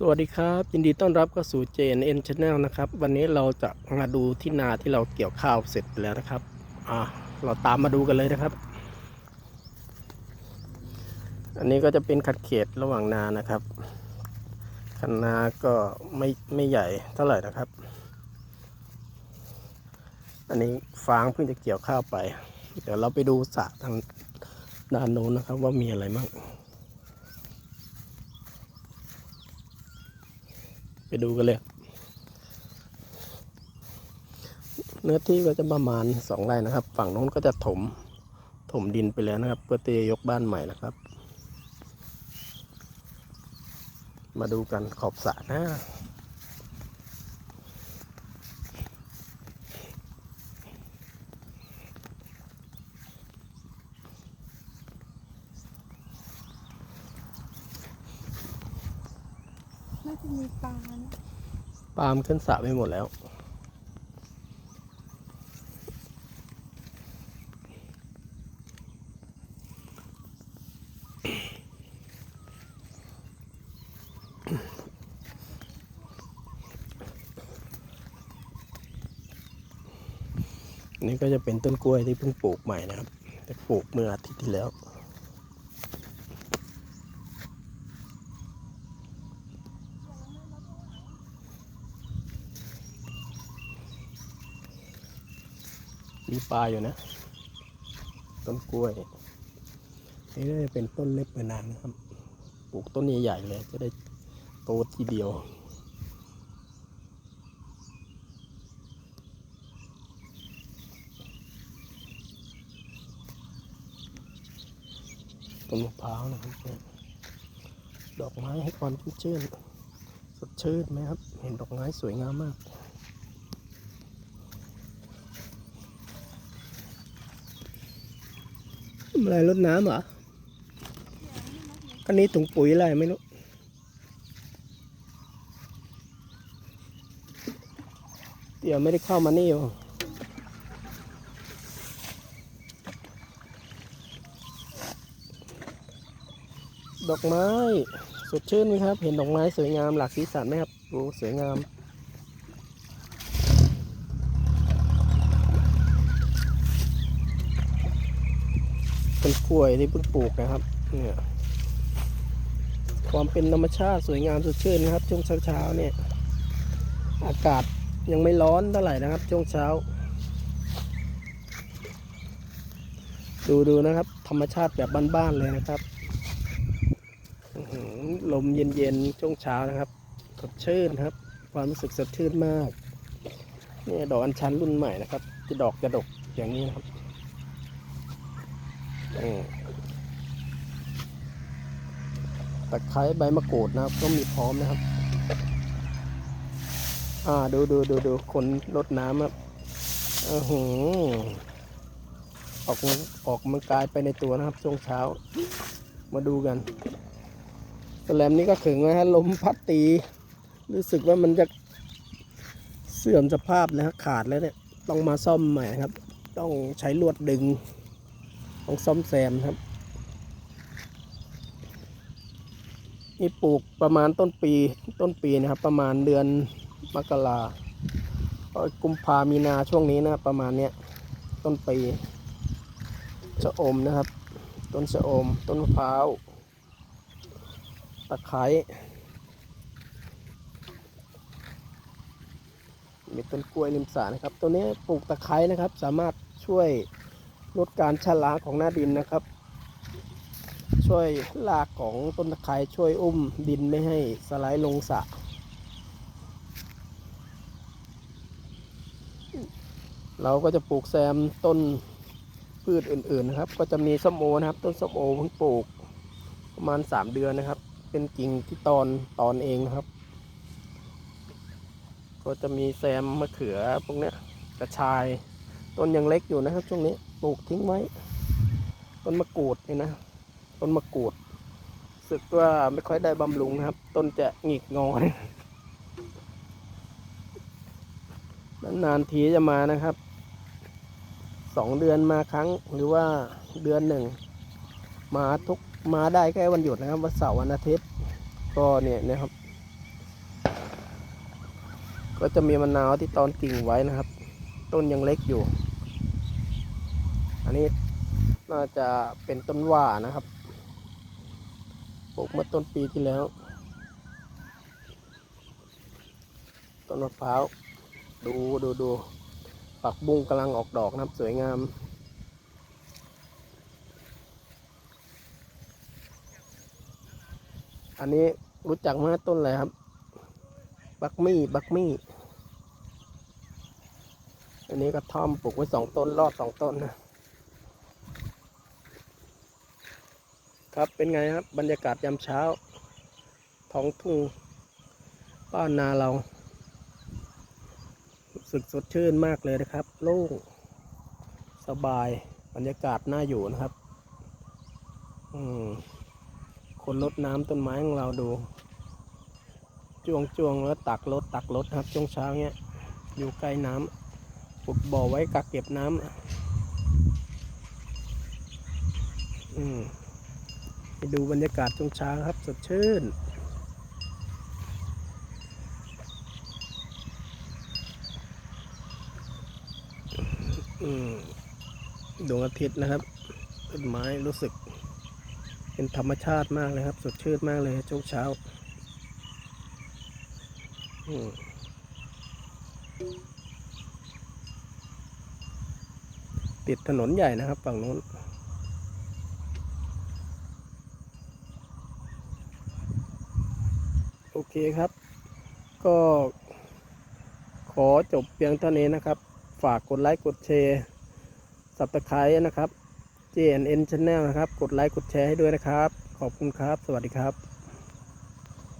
สวัสดีครับ ยินดีต้อนรับเข้าสู่ JNN Channel นะครับ วันนี้เราจะมาดูที่นาที่เราเกี่ยวข้าวเสร็จแล้วนะครับอ่าเราตามมาดูกันเลยนะครับ อันนี้ก็จะเป็นขัดเขตระหว่างนานะครับคันนาก็ไม่ไม่ใหญ่เท่าไหร่นะครับ อันนี้ฟางเพิ่งจะเกี่ยวข้าวไป เดี๋ยวเราไปดูสระทางด้านโน้นนะครับ ว่ามีอะไรบ้าง ไปดูกันเลย เนื้อที่ก็จะประมาณสองไร่นะครับ ฝั่งโน้นก็จะถมถมดินไปแล้วนะครับ เพื่อเตยยกบ้านใหม่นะครับ มาดูกันขอบสระนะ จะมีปลานะปล์มขึ้นสระไปหมดแล้ว นี่ก็จะเป็นต้นกล้วยที่เพิ่งปลูกใหม่นะครับ แต่ปลูกเมื่ออาทิตย์ที่แล้ว มีปลาอยู่นะ ต้นกล้วย นี่ก็จะเป็นต้นเล็บมือนางนะครับ ปลูกต้นใหญ่ๆเลย จะได้โตทีเดียวต้นมะพร้าวนะครับ ดอกไม้ให้ความชุ่มชื่น สดชื่นไหมครับ เห็นดอกไม้สวยงามมาก อะไรรดน้ำเหรอคันนี้ถุงปุ๋ยอะไรไม่รู้เดี๋ยวไม่ได้เข้ามานี่หรอดอกไม้ สดชื่นไหมครับ เห็นดอกไม้สวยงามหลากสีสันไหมครับโอ้สวยงาม ต้นกล้วยที่เพิ่งปลูกนะครับ เนี่ย ความเป็นธรรมชาติสวยงามสดชื่นนะครับ ช่วงเช้าๆเนี่ย อากาศยังไม่ร้อนเท่าไหร่นะครับ ช่วงเช้า ดูดูนะครับ ธรรมชาติแบบบ้านๆเลยนะครับลมเย็นๆ ช่วงเช้านะครับสดชื่นครับ ความรู้สึกสดชื่นมาก นี่ดอกอัญชันรุ่นใหม่นะครับจะดอกจะดกอย่างนี้นะครับ อืมตะไคร้ใบมะกรูดนะครับ ก็มีพร้อมนะครับ อ่าดูดูดูดูคนรดน้ำครับโอือหืออกออกกำลังกายไปในตัวนะครับ ช่วงเช้า มาดูกันสแลมนี้ก็ขึงไว้ฮะลมพัดตี รู้สึกว่ามันจะเสื่อมสภาพแล้วขาดแล้วเนี่ย ต้องมาซ่อมใหม่ครับ ต้องใช้ลวดดึง ต้องซ่อมแซมครับนี่ปลูกประมาณต้นปีต้นปีนะครับ ประมาณเดือนมกรากุมภามีนาช่วงนี้นะรประมาณเนี้ยต้นปีชะอมนะครับ ต้นชะอม ต้นมะพร้าวตะไคร้มีต้นกล้วยริมสระนะครับ ตัวนี้ปลูกตะไคร้นะครับ สามารถช่วย ลดการชะล้าของหน้าดินนะครับ ช่วยรากของต้นตะไคร้ช่วยอุ้มดินไม่ให้สไลด์ลงสระเราก็จะปลูกแซมต้นพืชอื่นๆนะครับ ก็จะมีส้มโอนะครับ ต้นส้มโอเพิ่งปลูกประมาณ 3 เดือนนะครับ เป็นกิ่งที่ตอนตอนเองนะครับ ก็จะมีแซมมะเขือพวกเนี้ยกระชายต้นยังเล็กอยู่นะครับช่วงนี้ ปลูกทิ้งไว้ ต้นมะกรูดนี่นะ ต้นมะกรูดสึกว่าไม่ค่อยได้บำรุงนะครับ ต้นจะหงิกงอนนานๆทีจะมานะครับ สองเดือนมาครั้งหรือว่าเดือนหนึ่ง มาทุกมาได้แค่วันหยุดนะครับ วันเสาร์วันอาทิตย์ ก็เนี่ยนะครับ ก็จะมีมะนาวที่ตอนกิ่งไว้นะครับ ต้นยังเล็กอยู่ อันนี้น่าจะเป็นต้นว่านะครับ ปลูกเมื่อต้นปีที่แล้ว ต้นมะพร้าว ดูดูดู ปักบุ้งกำลังออกดอกนะครับ สวยงามอันนี้รู้จักไหมต้นอะไรครับ บักมี่ บักมี่ อันนี้กระท่อมปลูกไว้สองต้น รอดสองต้นนะ ครับเป็นไงครับบรรยากาศยามเช้า ท้องทุ่งบ้านนาเราสึกสดชื่นมากเลยนะครับ โล่ง สบายบรรยากาศน่าอยู่นะครับ อืมคนรดน้ำต้นไม้ของเราดูจวงจวงแล้วตักรถตักรถครับช่วงเช้าเนี้ย อยู่ใกล้น้ำขุดบ่อไว้กักเก็บน้ำอืม ไปดูบรรยากาศช่วงเช้าครับสดชื่น ดวงอาทิตย์นะครับ ต้นไม้รู้สึก เป็นธรรมชาติมากเลยครับ สดชื่นมากเลยช่วงเช้าติดถนนใหญ่นะครับ ฝั่งนู้น โอเคครับ ก็ขอจบเพียงเท่านี้นะครับ ฝากกดไลค์กดแชร์สับตะไคร้นะครับ JNN Channel นะครับ กดไลค์กดแชร์ให้ด้วยนะครับ ขอบคุณครับ สวัสดีครับ